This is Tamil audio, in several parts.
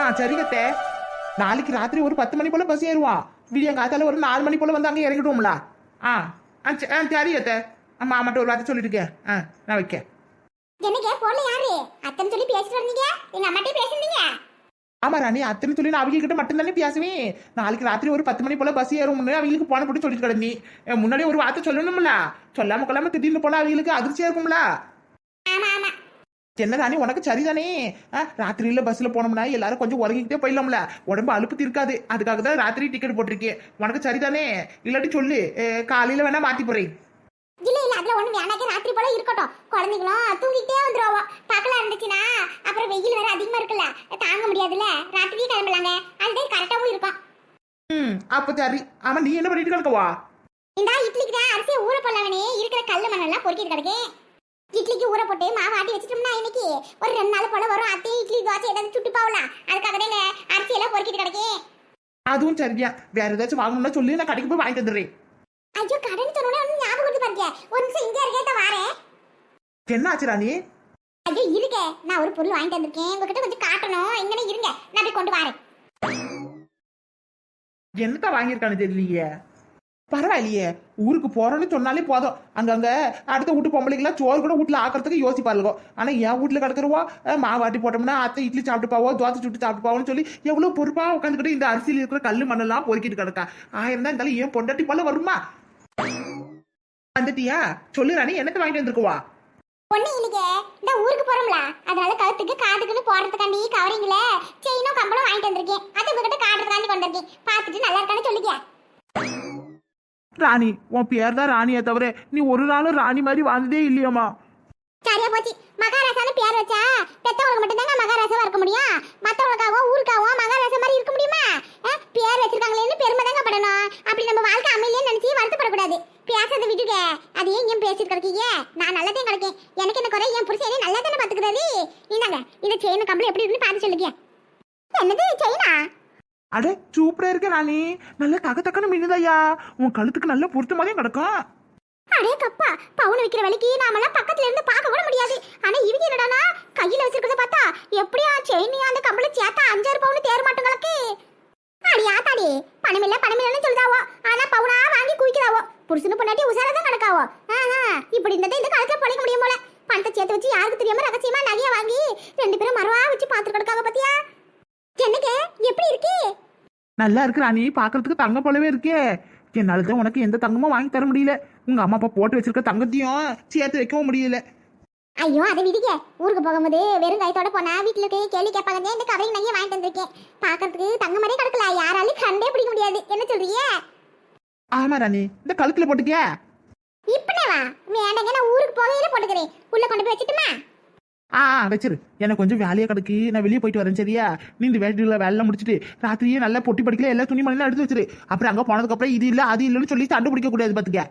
ஆ சரிங்கத்தே நாளைக்கு ராத்திரி ஒரு பத்து மணி போல பஸ் ஏறுவான் விடிய காத்தால ஒரு நாலு மணி போல வந்து அங்கே இறங்கிடுவோம்ல. ஆ ஆ சரி, சரிங்கத்தே அம்மா அம்மாட்ட ஒரு வார்த்தை சொல்லிட்டு ஆ நான் வைக்கேன். என்னங்க போன்ல யாரு? அத்தனை சொல்லி பேசிட்டு வந்தீங்க? எங்க அம்மாட்டே பேசுனீங்க? ஆமா ராணி அத்தனை சொல்லி நான் அவங்க கிட்ட மட்டும் தானே பேசுவேன். நாளைக்கு ராத்திரி ஒரு பத்து மணி போல பஸ் ஏறும்னு அவங்களுக்கு போன போட்டு சொல்லிட்டு கிடந்தி முன்னாடி ஒரு வார்த்தை சொல்லணும்ல. சொல்லாம கொள்ளாம திடீர்னு போனா அவங்களுக்கு அதிர்ச்சியா இருக்கும்ல. என்ன ராணி உனக்கு சரிதானே? ராத்திரியில பஸ்ல போனோம்னா எல்லாரும் கொஞ்சம் உறங்கிக்கிட்டே போயிடலாம்ல. உடம்பு அலுப்பு இருக்காது அதுக்காக தான் ராத்திரி டிக்கெட் போட்டிருக்கேன். உனக்கு சரிதானே? இல்லாட்டி சொல்லு காலையில வேணா மாத்தி போறேன் இல்ல இல்ல அதுல ஒண்ணு வேணாக்க ராத்திரி போல இருக்கட்டும். குழந்தைங்களும் தூங்கிட்டே வந்துருவோம் பக்கலா இருந்துச்சுன்னா அப்புறம் வெயில் வேற அதிகமா இருக்குல்ல. தாங்க முடியாதுல்ல. ராத்திரியே கிளம்பலாங்க. அதுதான் கரெக்டாவும் இருக்கும். ம் அப்ப சரி. ஆமா நீ என்ன பண்ணிட்டு கிடக்கவா? இந்த இட்லிக்கு தான் அரிசியை ஊற போடலாங்கனே இருக்கிற கல்லு மண்ணெல்லாம் பொறுக்கிட்டு கிடக்கேன். இட்லிக்கு ஊற போட்டு மாவு ஆட்டி வச்சிட்டோம்னா இன்னைக்கு ஒரு ரெண்டு நாள் போல வரும். அத்தையும் இட்லி தோசை ஏதாவது சுட்டு போகலாம் அதுக்காக தான் இந்த அரிசியெல்லாம் பொறுக்கிட்டு கிடக்கேன் அதுவும் சரியா. வேற ஏதாச்சும் வாங்கணும்னா சொல்லி நான் கடைக்கு போய் வாங்கிட்டு வந்துடுறேன். ஐயோ கடன் சொன்னோட ஞாபகம் வந்து பாருங்க. ஒரு நிமிஷம் இங்கே இருக்கே வாரேன். என்ன ஆச்சு ராணி? ஐயோ இருங்க. நான் ஒரு பொருள் வாங்கிட்டு வந்திருக்கேன். உங்ககிட்ட கொஞ்சம் காட்டணும். எங்கன்னு இருங்க. நான் போய் கொண்டு வரேன். என்னத்த வாங்கியிருக்கானு தெரியலையே. பரவாயில்லையே. ஊருக்கு போறோம்னு சொன்னாலே போதும். அங்கங்க அடுத்த வீட்டு பொம்பளைக்கெல்லாம் சோறு கூட வீட்டுல ஆக்கிறதுக்கு யோசிப்பாருங்க ஆனா என் வீட்டுல கிடக்குறவோ மாவாட்டி போட்டோம்னா அத்தை இட்லி சாப்பிட்டு பாவோ தோசை சுட்டு சாப்பிட்டு பாவோன்னு சொல்லி எவ்வளவு பொறுப்பா உட்காந்துக்கிட்டு இந்த அரிசியில் இருக்கிற கல் மண்ணெல்லாம் பொறுக்கிட்டு கிடக்கா. ஆயிரம் தான் இருந்தாலும் ஏன் பொண்டாட்டி போல வருமா? வந்துட்டியா? சொல்லு ராணி என்னத்தை வாங்கிட்டு வந்துருக்குவா? பொண்ணு இல்லைங்க இந்த ஊருக்கு போறோம்ல. அதனால கழுத்துக்கு காதுக்குன்னு போடுறதுக்காண்டி கவரிங்களே செயினும் கம்பளும் வாங்கிட்டு வந்திருக்கேன். அது உங்ககிட்ட காட்டுறதுக்காண்டி கொண்டு வந்திருக்கேன். பார்த்துட்டு நல்லா இருக்கான்னு சொல்லிக்க ராணி உன் பேர் தான் ராணியை தவிர நீ ஒரு நாளும் ராணி மாதிரி வாழ்ந்ததே இல்லையாம்மா. சரியா போச்சு. மகாராசான்னு பேர் வச்சா பெத்தவங்களுக்கு மட்டும்தாங்க மகாராசாவா இருக்க முடியும்? மத்தவங்களுக்காகவும் ஊருக்காகவும் மகாராசா மாதிரி இருக்க முடியுமா? அஹ், பேர் வச்சிருக்காங்களேன்னு பெருமை தாங்க படணும் அப்படி நம்ம வாழ்க்கை அமையலையே நினைச்சு வருத்தப்படக்கூடாது. பேசுறதை விட்டுக்க அது ஏன் ஏன் பேசிட்டு கிடக்கீங்க. நான் நல்லதையும் கிடைக்கேன். எனக்கு என்ன குறை? என் புருஷனே நல்லா தானே பாத்துக்கிறாரு இந்தாங்க இந்த செயின் கம்பளம் எப்படி இருக்குன்னு பார்த்து சொல்லுங்க. அடே சூப்பரா இருக்க ராணி. நல்ல தக தக்கன்னு மின்னுதையா உன் கழுத்துக்கு நல்ல பொருத்த மாதிரியும் கிடக்கும் அடே கப்பா பவுன் விக்கிற வழிக்கு நாமெல்லாம் பக்கத்துல இருந்து பார்க்க கூட முடியாது. ஆனா இவங்க என்னடானா கையில வச்சிருக்கத பார்த்தா எப்படியா செயினியா அந்த கம்பள சேத்தா அஞ்சாறு பவுன் தேர மாட்டங்களுக்கு பணம் ஆத்தாடி பணமில்ல பணமில்லன்னு சொல்லுதாவோ ஆனா பவுனா வாங்கி குவிக்கிறாவோ. புருஷனு பொண்டாட்டி உசாரா தான் நடக்காவோ ஆஹா இப்படி இருந்ததை இந்த காலத்துல பழைக்க முடியும் போல. பணத்தை சேர்த்து வச்சு யாருக்கு தெரியாம ரகசியமா நகைய வாங்கி ரெண்டு பேரும் மரவா வச்சு பாத்துட்டு கிடக்காங்க பாத்தியா? என்னங்க? எப்படி இருக்கு? நல்லா இருக்கு ராணி பாக்குறதுக்கு தங்க போலவே இருக்கே. என்னால தான் உனக்கு எந்த தங்கமும் வாங்கி தர முடியல. உங்க அம்மா அப்பா போட்டு வச்சிருக்க தங்கத்தையும் சேர்த்து வைக்கவும் முடியல. ஐயோ அதை விதிக்க ஊருக்கு போகும்போது வெறும் கைத்தோட போனா வீட்டுல போய் கேள்வி கேட்பாங்க இந்த கவரிங் நகைய வாங்கிட்டு வந்திருக்கேன். பாக்கிறதுக்கு தங்க மாதிரியே கிடக்கல. யாராலையும் கண்டே பிடிக்க முடியாது. என்ன சொல்றீங்க? ஆமா ராணி. இந்த கழுத்துல போட்டுக்கியா? இப்பனே வா வேண்டாங்க நான் ஊருக்கு போகையில போட்டுக்கிறேன். உள்ள கொண்டு போய் வச்சுட்டுமா? ஆ வச்சிரு. எனக்கு கொஞ்சம் வேலையா கிடக்கு நான் வெளியே போயிட்டு வரேன் சரியா? நீ இந்த வேலையில வேலை முடிச்சிட்டு ராத்திரியே நல்லா பொட்டி படிக்கல எல்லா துணி மணிலாம் எடுத்து வச்சிரு. அப்புறம் அங்க போனதுக்கு அப்புறம் இது இல்ல அது இல்லைன்னு சொல்லி சண்டை பிடிக்க கூடாது பாத்துக்க.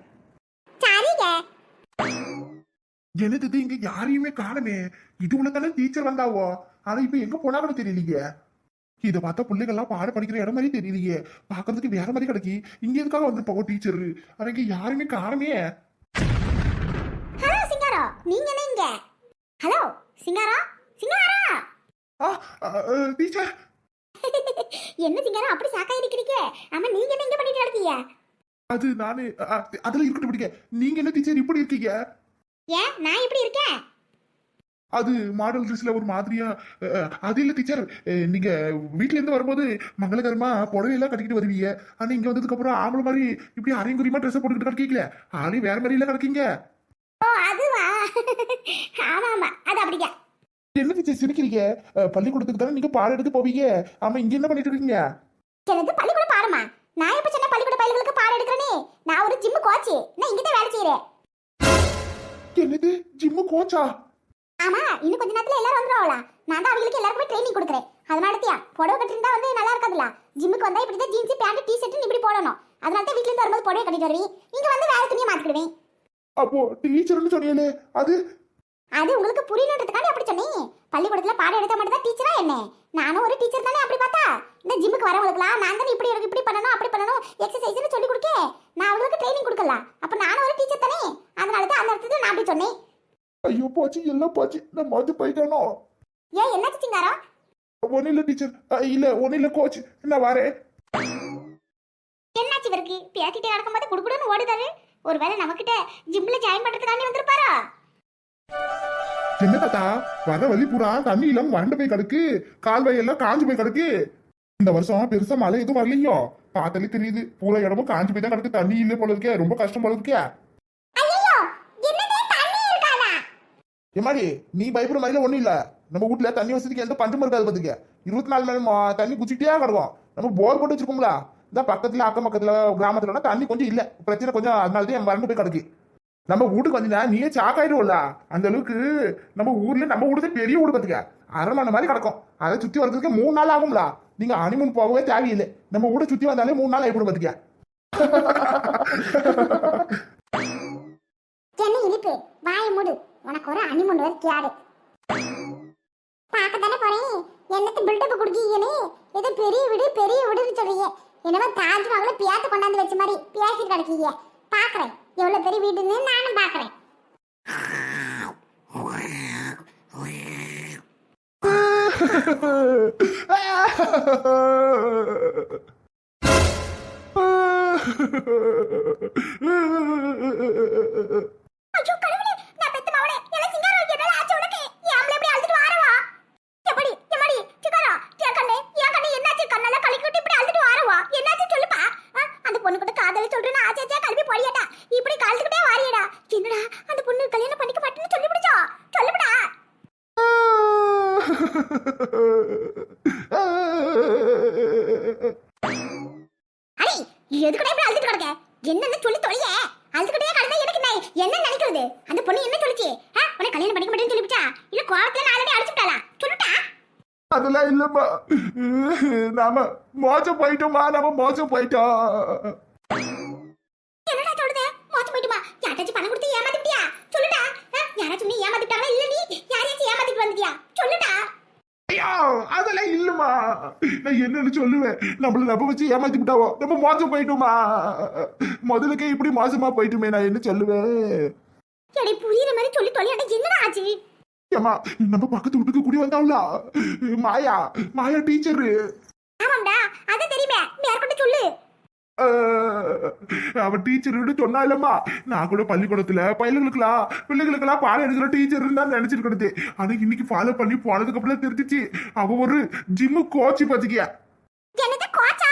சரிங்க. என்னது இது? இங்க யாரையுமே காணுமே. இது உனக்கான டீச்சர் வந்தாவோ? ஆனா இப்ப எங்க போனாங்கன்னு தெரியலையே. இத பார்த்தா பிள்ளைங்க எல்லாம் பாட படிக்கிற இடம் மாதிரி தெரியலையே. பாக்குறதுக்கு வேற மாதிரி கிடைக்கி. இங்க எதுக்காக வந்திருப்பாங்க டீச்சர் ஆனா இங்க யாருமே காணுமே. ஹலோ சிங்காரம் நீங்க என்ன இங்க? Hello Singaram Singaram teacher. என்ன சிங்காரம் அப்படி சாக்கா இருக்கிறீங்க ஆமா நீங்க என்ன இங்க பண்ணிட்டு இருக்கீங்க அது நானு அதெல்லாம் இருக்கட்டும் பிடிக்க நீங்க என்ன டீச்சர் இப்படி இருக்கீங்க? ஏன்? நான் இப்படி இருக்கேன்? அது மாடல் ட்ரெஸ்ல ஒரு மாதிரியா அது இல்ல டீச்சர். நீங்க வீட்ல இருந்து வரும்போது மங்களகரமா புடவை எல்லாம் கட்டிக்கிட்டு வருவீங்க. ஆனா இங்க வந்ததுக்கு அப்புறம் ஆம்பளை மாதிரி இப்படி அரைங்குறியமா ட்ரெஸ் போட்டுக்கிட்டு கிடைக்கல ஆளே வேற மாதிரி எல்லாம் கிடைக்கீங்க. ஆமா ஆமா. அது அப்படிங்க என்ன டீச்சர் சிரிக்கிறீங்க? பள்ளிக்கூடத்துக்கு தானே நீங்க பாடம் எடுத்து போவீங்க? ஆமா இங்க என்ன பண்ணிட்டு இருக்கீங்க? எனக்கு பள்ளிக்கூட பாடமா? நான் எப்ப சொன்ன பள்ளிக்கூட பள்ளிகளுக்கு பாடம் எடுக்கிறேனே? நான் ஒரு ஜிம் கோச் நான் இங்க தான் வேலை செய்யறேன் என்னது ஜிம்மு கோச்சா ஆமா இன்னும் கொஞ்ச நேரத்துல எல்லாரும் வந்துருவாங்களா? நான் தான் அவங்களுக்கு எல்லாருக்குமே ட்ரைனிங் கொடுக்குறேன். அதனாலத்தியா புடவை கட்டிருந்தா வந்து நல்லா இருக்காதுல்ல? ஜிம்முக்கு வந்தா இப்படி தான் ஜீன்ஸ் பேண்ட் டி ஷர்ட் இப்படி போடணும். அதனால தான் வீட்ல இருந்து வரும்போது புடவை கட்டிட்டு வருவேன். இங்க வந்து வேற துணியை மாத்திக்கிடுவேன். அப்போ டீச்சர்னு சொன்னீங்களே அது? அது உங்களுக்கு புரியணுன்றதுக்காண்டி அப்படி சொன்னேன். பள்ளிக்கூடத்துல பாடம் எடுத்தா மட்டும் தான் டீச்சரா என்ன? நானும் ஒரு டீச்சர் தானே அப்படி பார்த்தா? இந்த ஜிம்முக்கு வரவங்களுக்குலாம் நான் தானே இப்படி இப்படி பண்ணணும் அப்படி பண்ணணும் எக்ஸசைஸ்னு சொல்லி கொடுக்க. நான் அவங்களுக்கு ட்ரைனிங் கொடுக்கல அப்ப நானும் ஒரு டீச்சர் தானே. அதனால தான் அந்த இடத்துல நான் அப்படி சொன்னேன். ஐயோ போச்சு எல்லாம் போச்சு. நான் மாத்து போயிட்டானோ? ஏன் என்னாச்சு சிங்காரம்? ஒன்றும் இல்லை டீச்சர் இல்லை ஒன்றும் இல்லை கோச் நான் வரேன். என்னாச்சு இவருக்கு? பேசிட்டே நடக்கும்போது குடுக்குடுன்னு ஓடுதாரு. ஒருவேளை நம்மகிட்ட ஜிம்ல ஜாயின் பண்றதுக்காண்டி வந்திருப்பாரா? என்ன தாத்தா? வர வழி பூரா தண்ணி இல்லாம வறண்டு போய் கிடக்கு. கால்வாய் எல்லாம் காஞ்சு போய் கிடக்கு. இந்த வருஷம் பெருசா மழை எதுவும் வரலையோ? பார்த்தாலே தெரியுது. பூரா இடமும் காஞ்சு போய் தான் கிடக்கு. தண்ணி இல்லை போல இருக்கே. ரொம்ப கஷ்டம் போல இருக்கே. எம்மாடி நீ பயப்படுற மாதிரிலாம் ஒண்ணும் இல்ல. நம்ம வீட்ல தண்ணி வசதிக்கு எந்த பஞ்சமும் இருக்காது பாத்துக்க. இருபத்தி நாலு மணி நேரம் தண்ணி குச்சிட்டே கிடக்கும். நம்ம போர் போட்டு வச்சிருக்கோம்ல. இந்த பக்கத்துல அக்கம் பக்கத்துல கிராமத்துல தண்ணி கொஞ்சம் இல்ல. பிரச்சனை கொஞ்சம் அதனால தான் மறந்து போய் கிடக்கு. நம்ம வீட்டுக்கு வந்தீங்கன்னா நீயே சாக்காயிடுவோம்ல அந்த அளவுக்கு நம்ம ஊர்ல நம்ம வீடு தான் பெரிய வீடு அரை அரண்மனை மாதிரி கிடக்கும். அதை சுத்தி வர்றதுக்கு மூணு நாள் ஆகும்ல. நீங்க அனிமன் போகவே தேவையில்லை. நம்ம வீட சுத்தி வந்தாலே மூணு நாள் ஆயிடும் பத்துக்க. என்ன இனிப்பு? வாய மூடு. உனக்கு ஒரு அனிமன் வேறு கேடு பார்க்க தானே போறேன். என்னத்து பில்டப் குடுக்கீங்கன்னு? ஏதோ பெரிய வீடு பெரிய வீடுன்னு சொல்றீங்க. என்னமோ தாஜ்மஹால பியாத்து கொண்டாந்து வச்ச மாதிரி பேசிட்டு கிடக்கீங்க. பாக்குறேன். எவ்வளவு பெரிய வீடுன்னு நானும் பாக்குறேன். Ha கடவுளே நான் பெத்த மவளே எல்லாம் சிங்காரம் என்னால ஆச்சு உனக்கு ஏம்ல இப்படி அழுதுட்டு வாரவா எப்படி எம்மாடி சிங்காரா என் கண்ணே என் கண்ணே என்னாச்சு கண்ணால கலக்கிட்டு இப்படி அழுதுட்டு வாரவா என்னாச்சு சொல்லுப்பா ஆ, அந்த பொண்ணு கூட காதல சொல்றேன்னு ஆச்சாச்சா கல்வி பொழியடா இப்படி கழுத்துக்கிட்டே வாரியடா என்னடா அந்த பொண்ணு கல்யாணம் பண்ணிக்க மாட்டேன்னு சொல்லி பிடிச்சா சொல்லுப்படா அடி எதுக்குடா இப்படி அழுதுட்டு கிடக்க என்னன்னு சொல்லி தொலைய அழுதுகிட்டே கிடந்தா எனக்கு என்ன என்ன நினைக்கிறது அந்த பொண்ணு என்ன சொல்லுச்சு ஆ, உன்னை கல்யாணம் பண்ணிக்க மாட்டேன்னு சொல்லிவிட்டா இல்ல கோவத்துல நாலடி அடிச்சுட்டாளா சொல்லுட்டா அதெல்லாம் இல்லம்மா. நாம மோசம் போயிட்டோமா? நாம மோசம் போயிட்டோம். என்னடா சொல்லுது? மோசம் போயிட்டுமா? யார்ட்டாச்சும் பணம் கொடுத்து ஏமாத்திட்டியா சொல்லுடா. யாராச்சும் நீ ஏமாத்திட்டாங்களா இல்ல நீ? யாரையாச்சும் ஏமாத்திட்டு வந்துட்டியா? சொல்லுடா. ஐயோ அதெல்லாம் இல்லம்மா. நான் என்னன்னு சொல்லுவேன். நம்மள நம்ப வச்சு ஏமாத்தி விட்டாவோ நம்ம மோசம் போயிட்டோமா? முதலுக்கே இப்படி மோசமா போயிட்டுமே நான் என்ன சொல்லுவேன்? புரியுற மாதிரி சொல்லி தொலையாடா என்னடா ஆச்சு? ஏமா நம்ம பக்கத்து வீட்டுக்கு குடி வந்தாவுல? மாயா மாயா டீச்சரு ஆமாம்டா அது தெரியுமே. மேற்கொண்டு சொல்லு? அவ டீச்சர் சொன்னா இல்லம்மா. நான் கூட பள்ளிக்கூடத்துல பையன்களுக்குலாம் பிள்ளைகளுக்கெல்லாம் பாடம் எடுக்கிற டீச்சர் தான் நினைச்சிட்டு கிடந்தேன் ஆனா இன்னைக்கு ஃபாலோ பண்ணி போனதுக்கு அப்புறம் தெரிஞ்சிச்சு. அவ ஒரு ஜிம்மு கோச்சு பாத்துக்கியா. என்னது கோச்சா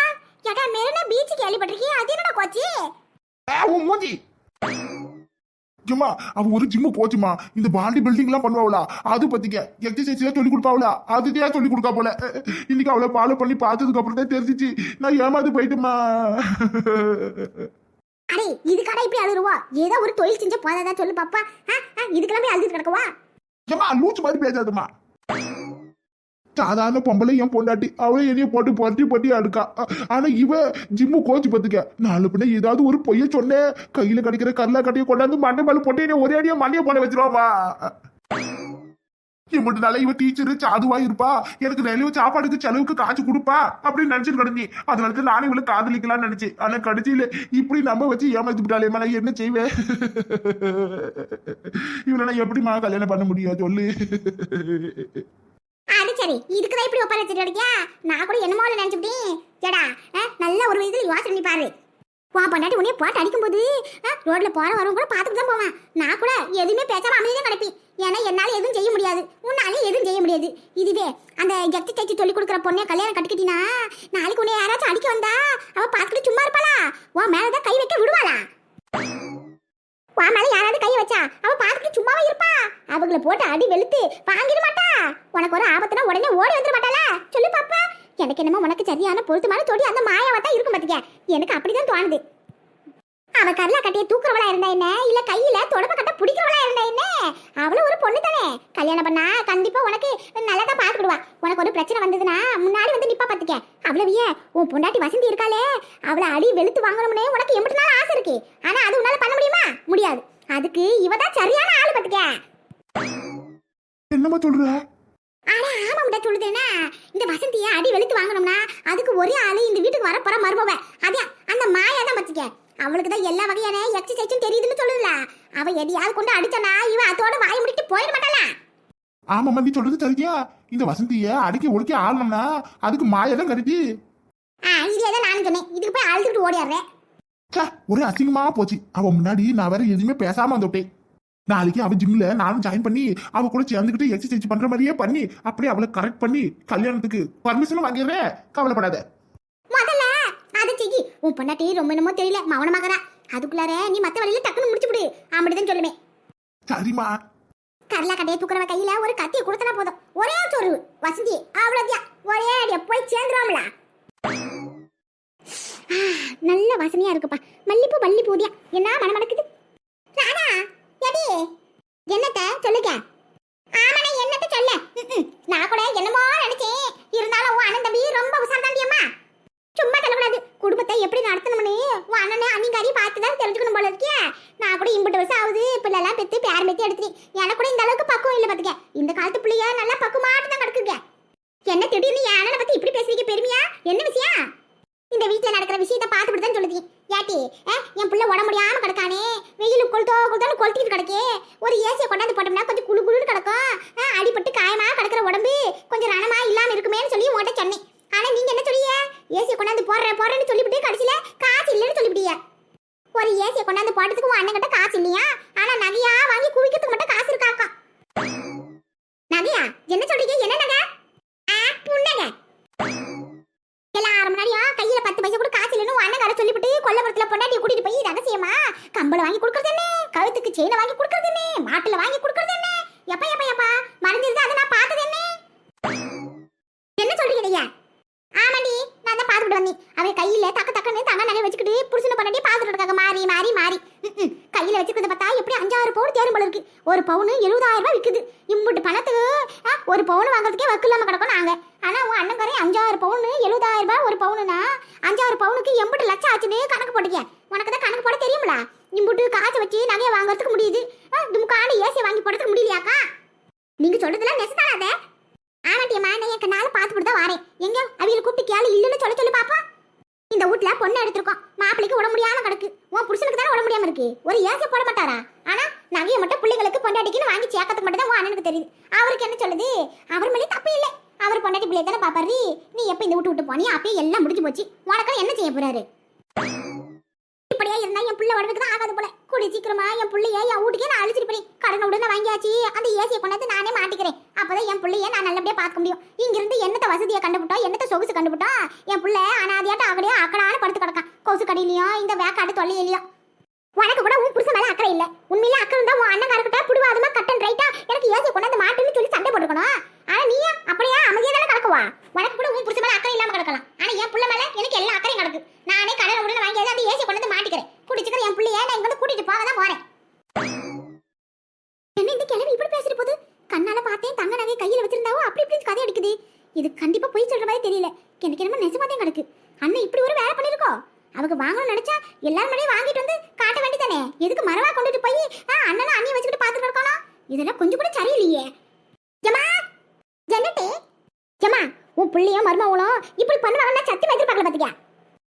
ஏடா மெரினா பீச் கேள்விப்பட்டிருக்கியா அது என்னடா கோச்சு மூஞ்சி. சும்மா அவ ஒரு ஜிம்மு போச்சுமா? இந்த பாடி பில்டிங் எல்லாம் பண்ணுவாங்களா அது பத்திக்க. எக்ஸசைஸ் எல்லாம் சொல்லி கொடுப்பாங்களா அதுதான் சொல்லி கொடுக்கா போல. இன்னைக்கு அவளை ஃபாலோ பண்ணி பார்த்ததுக்கு அப்புறம் தான் தெரிஞ்சிச்சு. நான் ஏமாந்து போயிட்டுமா? அடே இதுக்காடா இப்படி அழுருவா ஏதோ ஒரு தொழில் செஞ்ச போதாதா சொல்லு பாப்பா. இதுக்கெல்லாம் போய் அழுதுட்டு கிடக்கவா? ஏமா லூச்சு மாதிரி பேசாதுமா சாதாரண பொம்பளை என் பொண்டாட்டி. அவளே என்னைய போட்டு பொட்டி பொட்டி அடுக்கா ஆனா இவ ஜிம்மு கோச்சு பத்துக்க. நாலு பின்ன ஏதாவது ஒரு பொய்ய சொன்னேன் கையில கிடைக்கிற கல்ல கட்டிய கொண்டாந்து மண்டை மேல போட்டு என்ன ஒரே அடியா மண்டைய போட வச்சிருவாமா? இவனால இவ டீச்சரு சாதுவா இருப்பா. எனக்கு ரயில்வே சாப்பாடுக்கு செலவுக்கு காசு கொடுப்பா அப்படின்னு நினைச்சிட்டு கிடந்தி அதனால நானே நானும் இவளை காதலிக்கலாம்னு நினைச்சேன். ஆனா கடைசியில இப்படி நம்ம வச்சு ஏமாத்தி விட்டாலே நான் என்ன செய்வேன் இவளை நான் எப்படிமா கல்யாணம் பண்ண முடியும்? சொல்லு. அது சரி. இதுக்குதான் இப்படி ஒப்பாரி வச்சுட்டு இருக்கியா நான் கூட என்னமோ நினைச்சுட்டேன் ஏடா ஆ, நல்ல ஒரு விதத்தில் யோசனை பண்ணி பாரு. வா பண்ணாட்டி உடனே போட்டு அடிக்கும்போது ஆ, ரோட்ல போற வரவங்க கூட பார்த்துட்டு தான் போவேன். நான் கூட எதுவுமே பேசாம அமைதியாக கிடப்பேன். ஏன்னா என்னால் எதுவும் செய்ய முடியாது. உன்னாலே எதுவும் செய்ய முடியாது. இதுவே அந்த கெத்து தைச்சு சொல்லி கொடுக்குற பொண்ணை கல்யாணம் கட்டிக்கிட்டீனா நாளைக்கு உன்னை யாராச்சும் அடிக்க வந்தா அவள் பார்த்துட்டு சும்மா இருப்பாளா? உன் மேலே தான் கை வைக்க விடுவாளா? உன் மேல யாராவது கை வச்சா அவ பார்த்துட்டு சும்மாவே இருப்பா? அவங்கள போட்டு அடி வெளுத்து வாங்கிட மாட்டா. உனக்கு ஒரு ஆபத்துனா உடனே ஓடி வந்துட மாட்டாளா? சொல்லு பாப்பா. எனக்கு என்னமோ உனக்கு சரியான பொருத்தமான தொடி அந்த மாயாவா தான் இருக்கும் பாத்துக்க எனக்கு அப்படிதான் தோணுது. அவ கல்ல கட்டிய தூக்குறவளா இருந்தா என்ன? இல்ல கையில தொடப்ப கட்ட பிடிக்கிறவளா இருந்தா என்ன? அவளும் ஒரு பொண்ணு தானே கல்யாணம் பண்ணா கண்டிப்பா உனக்கு நல்லா தான் பாத்துக்கிடுவா உனக்கு ஒரு பிரச்சனை வந்ததுன்னா பாத்துக்க அவ்வளவு ஏன் உன் பொண்டாட்டி வசந்தி இருக்காளே அவளை அடி வெளுத்து வாங்கணும்னே உனக்கு எம்பிட்டு நாள் ஆசை இருக்கு. ஆனா அது உன்னால பண்ண முடியுமா? முடியாது. அதுக்கு இவ தான் சரியான ஆளு பாத்துக்க என்னம்மா சொல்ற? ஆனா ஆமாம்டா சொல்லுதேனா இந்த வசந்திய அடி வெளுத்து வாங்கணும்னா அதுக்கு ஒரே ஆளு இந்த வீட்டுக்கு வரப்போற மருமவ. அதே அந்த மாயா தான் பத்திக்க அவளுக்கு தான் எல்லா வகையான எக்ஸசைஸும் தெரியுதுன்னு சொல்லுதுல. அவ எதையாவது கொண்டு அடிச்சனா இவ அதோட வாய் முடிட்டு போயிட மாட்டாளா? ஆமா மந்தி சொல்றது சரியா? இந்த வசந்திய அடிக்க ஒடுக்கி ஆடணும்னா அதுக்கு மாயதான் கருதி. ஆ இதே தான் நானும் சொன்னேன். இதுக்கு போய் அழுதுட்டு ஓடிடுறேன் ஒரே அசிங்கமா போச்சு. அவ முன்னாடி நான் வேற எதுவுமே பேசாம வந்துட்டேன். நாளைக்கு அவ ஜிம்ல நானும் ஜாயின் பண்ணி அவ கூட சேர்ந்துக்கிட்டு எக்ஸசைஸ் பண்ற மாதிரியே பண்ணி அப்படியே அவளை கரெக்ட் பண்ணி கல்யாணத்துக்கு பர்மிஷனும் வாங்கிடுறேன் கவலைப்படாத. முதல்ல அதை செய்யி. உன் பொண்டாட்டி ரொம்ப என்னமோ தெரியல. மௌனமாகறா. அதுக்குள்ளார நீ மத்த வழியில டக்குன்னு முடிச்சு விடு அப்படிதான் சொல்லுவேன். சரிம்மா. கடலா கட்டையை தூக்குறவ கையில ஒரு கத்தியை கொடுத்தனா போதும். ஒரே சொரு வசந்தி. அவ்வளோத்தியா ஒரே அடியா. போய் சேர்ந்துருவோம்ல. நல்ல வாசனையா இருக்குப்பா. மல்லிப்பூ மல்லிப்பூதியா என்ன மனம் மணக்குது ராதா எடி? என்னத்த சொல்லுங்க? ஆமாண்ணே என்னத்த சொல்ல? நான் கூட என்னமோ நினைச்சேன். இருந்தாலும் உன் அண்ணன் தம்பி ரொம்ப உசாந்தாண்டியம்மா சும்மா சொல்லக்கூடாது. குடும்பத்தை எப்படி நடத்தணும்னு உன் அண்ணனே அன்னிங்காரி பார்த்து தான் தெரிஞ்சுக்கணும் போல இருக்கியா நான் கூட இம்புட்டு வருஷம் ஆகுது பிள்ளைலாம் பெத்து பேர் மெத்தி எடுத்துட்டேன் எனக்கு கூட இந்த அளவுக்கு பக்குவம் இல்லை பாத்துக்க. இந்த காலத்து பிள்ளைய நல்லா பக்குமாட்டு தான் கிடக்குங்க என்ன திடீர்னு என் அண்ணனை பத்தி இப்படி பேசுறீங்க பெருமையா? என்ன விஷயம்? இந்த வீட்டுல நடக்கிற விஷயத்த பார்த்துட்டு தான் சொல்லுது ஏட்டி என் பிள்ளை உடம்பு முடியாம கிடக்கானே. வெயில் கொளுத்தோ கொளுத்தோன்னு கொளுத்திட்டு கிடக்கே. ஒரு ஏசியை கொண்டாந்து போட்டோம்னா கொஞ்சம் குளு குழுன்னு கிடக்கும். அடிபட்டு காயமா கிடக்கிற உடம்பு கொஞ்சம் ரணமா இல்லாம இருக்குமேன்னு சொல்லி உன்கிட்ட சொன்னேன். ஆனா நீங்க என்ன சொல்லிய ஏசியை கொண்டாந்து போடுற போடுறேன்னு சொல்லிவிட்டு கடைசியில காசு இல்லைன்னு சொல்லிவிட்டீங்க. ஒரு ஏசியை கொண்டாந்து போட்டதுக்கு உன் அண்ணன் கிட்ட காசு இல்லையா ஆனா நகையா வாங்கி குவிக்கிறதுக்கு மட்டும் காசு இருக்காக்கா நகையா என்ன சொல்றீங்க என்ன நகை ஆ, புன்னகை எல்லாரும் முன்னாடியும் கையில பத்து பைசா கூட காசு இல்லைன்னு உன் அண்ணன் கடை சொல்லிவிட்டு கொல்லப்புறத்துல பொண்டாட்டியை கூட்டிட்டு போய் ரகசியமா கம்பளம் வாங்கி கொடுக்கறது என்ன கழுத்துக்கு செயினை வாங்கி கொடுக்கறது என்ன மாட்டுல வாங்கி கொடுக்கறது என்ன எப்ப எப்ப எப்பா மறைஞ்சிருந்தா அதை நான் பார்த்தது என்ன என்ன சொல்றீங்க நீங்க ஆமாடி நான் தான் பார்த்துட்டு வந்தேன் அவன் கையில தக்க தக்கன்னு தங்க நகை வச்சுக்கிட்டு புருஷனை பண்ணி பார்த்துட்டு இருக்காங்க மாறி மாறி மாறி ம்ம். கையில வச்சுக்கிறத பார்த்தா எப்படி பவுன் தேரும் போல இருக்கு. ஒரு பவுனு எழுபதாயிரம் ரூபாய் விற்குது இம்புட்டு பணத்துக்கு ஒரு பவுன் வாங்குறதுக்கே வக்கு இல்லாமல் கிடக்கும் நாங்கள் ஆனா உன் அண்ணன்காரன் அஞ்சாறு பவுனு எழுபதாயிரம் ரூபாய் ஒரு பவுனுனா அஞ்சாறு பவுனுக்கு எம்புட்டு லட்சம் ஆச்சுன்னு கணக்கு போட்டுக்க. உனக்கு தான் கணக்கு போட தெரியுமில? இம்புட்டு காசு வச்சு நகையை வாங்குறதுக்கு முடியுது. தும்கான ஏசியை வாங்கி போடுறதுக்கு முடியலையாக்கா? நீங்க சொல்றதுலாம் நெசதானே ஆமாட்டியம்மா நான் என் கண்ணால பார்த்துட்டு தான் வரேன். எங்க அவியில் கூப்பிட்டு கேளு இல்லைன்னு சொல்ல சொல்லி பாப்பா இந்த வீட்ல பொண்ணு எடுத்திருக்கோம். மாப்பிளைக்கு உடம்பு முடியாம கிடக்கு. உன் புருஷனுக்கு தானே உடம்பு முடியாம இருக்கு. ஒரு ஏசி போட மாட்டாரா? ஆனா நகையை மட்டும் பிள்ளைகளுக்கு பொண்டாட்டிக்குன்னு வாங்கி சேர்க்கறதுக்கு மட்டும் தான் உன் அண்ணனுக்கு தெரியுது. அவருக்கு என்ன சொல்லுது? அவர் மேலே தப்பு இல்லை. அவர் பொண்டாட்டி பிள்ளைய தானே பாப்பாரு. நீ எப்ப இந்த விட்டு விட்டு போனியா அப்பயே எல்லாம் முடிஞ்சு போச்சு. உனக்கு என்ன செய்ய போறாரு? இப்படியா இருந்தா என் பிள்ளை உடம்புக்கு தான் ஆகாது போல. கூடி சீக்கிரமா என் பிள்ளைய என் வீட்டுக்கே நான் அழிச்சிட்டு போய் கடன் உடனே வாங்கியாச்சு. அந்த ஏசியை கொண்டாந்து நானே மாட்டிக்கிறேன். அப்பதான் என் பிள்ளைய நான் நல்லபடியா பார்க்க முடியும். இங்கிருந்து என்னத்த வசதியை கண்டுபிட்டோம் என்னத்த சொகுசு கண்டுபிட்டோம் என் பிள்ளை அனாதையாட்ட அகடியா அக்கடான படுத்து கிடக்கான். கொசு கடையிலையும் இந்த வேக்காடு தொல்லையிலையும். உனக்கு கூட உன் புருஷன் மேல அக்கறை இல்ல. உண்மையில அக்கறை இருந்தா உன் அண்ணன் கரெக்டா புடுவாதமா கட்டன் ரைட்டா எனக்கு ஏசி கொண்டாந்து மாட்டுன்னு சொல்லி சண்டை போட்டுக்கணும் ஆனா நீயா அப்படியா அமைதியா தானே கிடக்குவா? உனக்கு கூட உன் புருஷன் மேல அக்கறை இல்லாம கிடக்கலாம். ஆனா என் புள்ள மேல எனக்கு எல்லா அக்கறையும் கிடக்கு. நானே கடன் உடனே வாங்கியாவது அந்த ஏசி கொண்டாந்து மாட்டிக்கிறேன். குடிச்சுக்கிற என் பிள்ளைய நான் இங்க வந்து கூட்டிட்டு போக தான் போறேன். என்ன இந்த கிழவி இப்படி பேசிட்டு போகுது? கண்ணால பார்த்தேன் தங்க நகை கையில வச்சிருந்தாவோ? அப்படி இப்படி கதை அடிக்குது. இது கண்டிப்பா போய் சொல்ற மாதிரி தெரியல. எனக்கு என்னமோ நெசமாதே கிடக்கு. அண்ணன் இப்படி ஒரு வேலை பண்ணிருக்கோம் அவங்க வாங்கணும்னு நினைச்சா எல்லாரும் முன்னாடியும் வாங்கிட்டு வந்து எதுக்கு மரவா கொண்டுட்டு போய் அண்ணனும் அண்ணியை வச்சுக்கிட்டு பார்த்துட்டு இருக்கானோ இதெல்லாம் கொஞ்சம் கூட சரியில்லையே. ஜமா ஜன்னட்டே ஜமா உன் பிள்ளையும் மருமவளும் இப்படி பண்ணுவாங்கன்னா சத்தியமா எதிர்பார்க்கல பாத்துக்கியா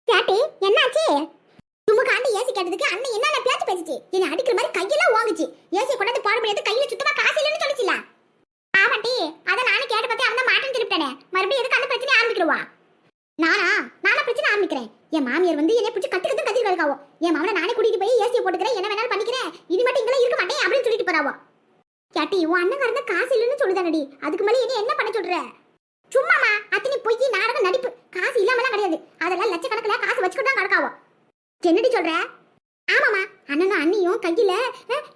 கேட்டி என்னாச்சு? காண்டி ஏசி கேட்டதுக்கு அண்ணன் என்னென்ன பேச்சு பேசிச்சு? என்னை அடிக்கிற மாதிரி கையெல்லாம் வாங்குச்சு ஏசி கொண்டாந்து போட முடியாது கையில சுத்தமா காசு இல்லைன்னு சொல்லிச்சுல. ஆமாட்டி அதை நானும் கேட்டு பார்த்து அவன் தான் மாட்டேன்னு சொல்லிவிட்டானே மறுபடியும் எதுக்கு அந்த பிரச்சனை ஆரம்பிக்கிறவா? நானா? நானா பிரச்சனை ஆரம்பிக்கிறேன். என் மாமியார் வந்து என்னை பிடிச்சி கத்து கத்து கத்திட்டு என் மாமனை நானே கூட்டிட்டு போய் ஏசியை போட்டுக்கிறேன். என்ன வேணாலும் பண்ணிக்கிறேன். இது மட்டும் இருக்க மாட்டேன் அப்படின்னு சொல்லிட்டு போறாவோ. கேட்டி உன் அண்ணன் இருந்தா காசு இல்லைன்னு சொல்லுதானடி. அதுக்கு மேலே என்ன என்ன பண்ண சொல்ற? சும்மாமா அத்தனை பொய் நாடகம் நடிப்பு காசு இல்லாமலாம் கிடையாது. அதெல்லாம் லட்சக்கணக்கில் காசு வச்சுக்கிட்டு தான் கிடக்காவோ என்னடி சொல்ற? ஆமாமா அண்ணனும் அண்ணியும் கையில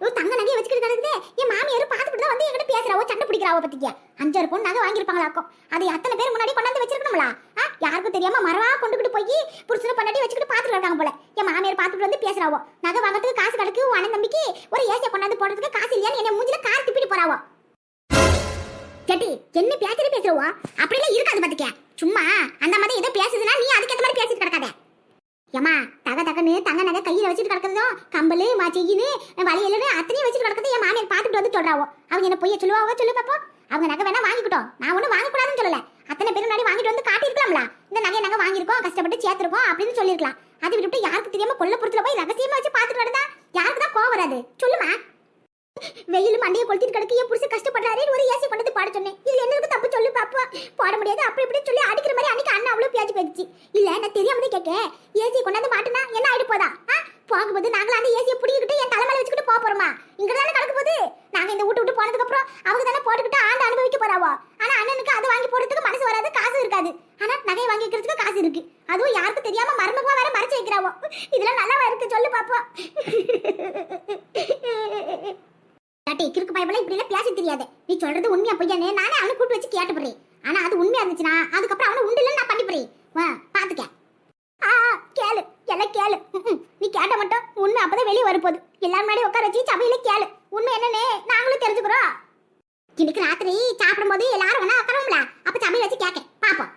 ஒரு தங்க நகையை வச்சுக்கிட்டு கிடக்குதே. என் மாமியாரும் பார்த்துட்டு தான் வந்து என்கிட்ட பேசுறாவோ சண்டை பிடிக்கிறாவோ பத்திக்க. அஞ்சாறு பொண்ணு நகை வாங்கியிருப்பாங்களாக்கும் அதை அத்தனை பேர் முன்னாடி கொண்டாந்து வச்சிருக்கணும்ல. ஆ, யாருக்கும் தெரியாம மரவா கொண்டுகிட்டு போய் புருஷனை பண்ணாட்டி வச்சுக்கிட்டு பார்த்துட்டு இருக்காங்க போல. என் மாமியார் பார்த்துட்டு வந்து பேசுறாவோ நகை வாங்குறதுக்கு காசு கிடக்கு. அண்ணன் தம்பிக்கு ஒரு ஏசியை கொண்டாந்து போடுறதுக்கு காசு இல்லையான்னு என்ன மூஞ்சில கார் திப்பிட்டு போறாவோ கேட்டி என்ன பேசுறது பேசுறவோ அப்படிலாம் இருக்காது பாத்துக்க. சும்மா அந்த மாதிரி ஏதோ பேசுதுன்னா நீ அதுக்கேற்ற மாதிரி பேசிட்டு கிடக்காதே. ஏமா தக தகன்னு தங்க நகை கையில வச்சுட்டு கிடக்குறதோ கம்பல் மா செயின்னு வலையில அத்தனையும் வச்சுட்டு கிடக்குது என் மாமியார் பார்த்துட்டு வந்து சொல்றாவோ. அவங்க என்ன பொய்ய சொல்லுவாவோ சொல்லு பார்ப்போம் அவங்க நகை வேணா வாங்கிக்கிட்டோம். நான் ஒன்றும் வாங்கக்கூடாதுன்னு சொல்லல. அத்தனை பேர் முன்னாடி வாங்கிட்டு வந்து காட்டியிருக்கலாம்ல. இந்த நகையை நாங்கள் வாங்கியிருக்கோம் கஷ்டப்பட்டு சேர்த்துருக்கோம் அப்படின்னு சொல்லியிருக்கலாம். அது விட்டுவிட்டு யாருக்கு தெரியாம கொல்லப்புறத்தில் போய் ரகசியமாக வச்சு பார்த்துட்டு வரதா? யாருக்கு தான் கோவம் வராது. சொல்லுமா வெயில் மண்டையை கொளுத்திட்டு கிடக்கு. என் புருஷன் கஷ்டப்படுறாரு ஒரு ஏசி கொண்டு வந்து பாட சொன்னேன். இதுல என்ன இருக்கு தப்பு சொல்லு பாப்பா. போட முடியாது. அப்படி இப்படி சொல்லி அடிக்கிற மாதிரி அன்னைக்கு அண்ணன் அவ்வளவு பேச்சு பேச்சு இல்ல நான் தெரியாம தான் கேட்கேன் ஏசி கொண்டாந்து மாட்டினா என்ன ஆயிடு போதா? போகும்போது நாங்களும் அந்த ஏசியை பிடிக்கிட்டு என் தலைமையில வச்சுக்கிட்டு போக போறோமா? இங்க தானே கிடக்க போகுது நாங்க இந்த வீட்டு விட்டு போனதுக்கு அப்புறம் அவங்க தானே போட்டுக்கிட்டு ஆண்டு அனுபவிக்க போறாவோ? ஆனா அண்ணனுக்கு அதை வாங்கி போடுறதுக்கு மனசு வராது காசு இருக்காது. ஆனா நகை வாங்கி வைக்கிறதுக்கு காசு இருக்கு. அதுவும் யாருக்கும் தெரியாம மருமகமா வேற மறைச்சு வைக்கிறாவோ? இதெல்லாம் நல்லாவா இருக்கு? சொல்லு பாப்போம் டாட்டி கிறுக்கு பயபல இப்படி எல்லாம் பேச தெரியாது. நீ சொல்றது உண்மையா பொய்யானே நானே அவனை கூட்டு வச்சு கேட்டு போறேன் ஆனா அது உண்மையா இருந்துச்சுன்னா அதுக்கப்புறம் அவனை உண்டு நான் பண்ணி போறேன் வா பாத்துக்க. ஆ கேளு எல்லாம் கேளு. நீ கேட்ட மட்டும் உண்மை அப்பதான் வெளியே வரப்போகுது எல்லாரும் முன்னாடி உட்கார வச்சு சபையில கேளு. உண்மை என்னன்னு நாங்களும் தெரிஞ்சுக்கிறோம். இன்னைக்கு ராத்திரி சாப்பிடும்போது எல்லாரும் வேணா உட்காருவோம்ல. அப்ப சபையில வச்சு கேட்க. பாப்போம்.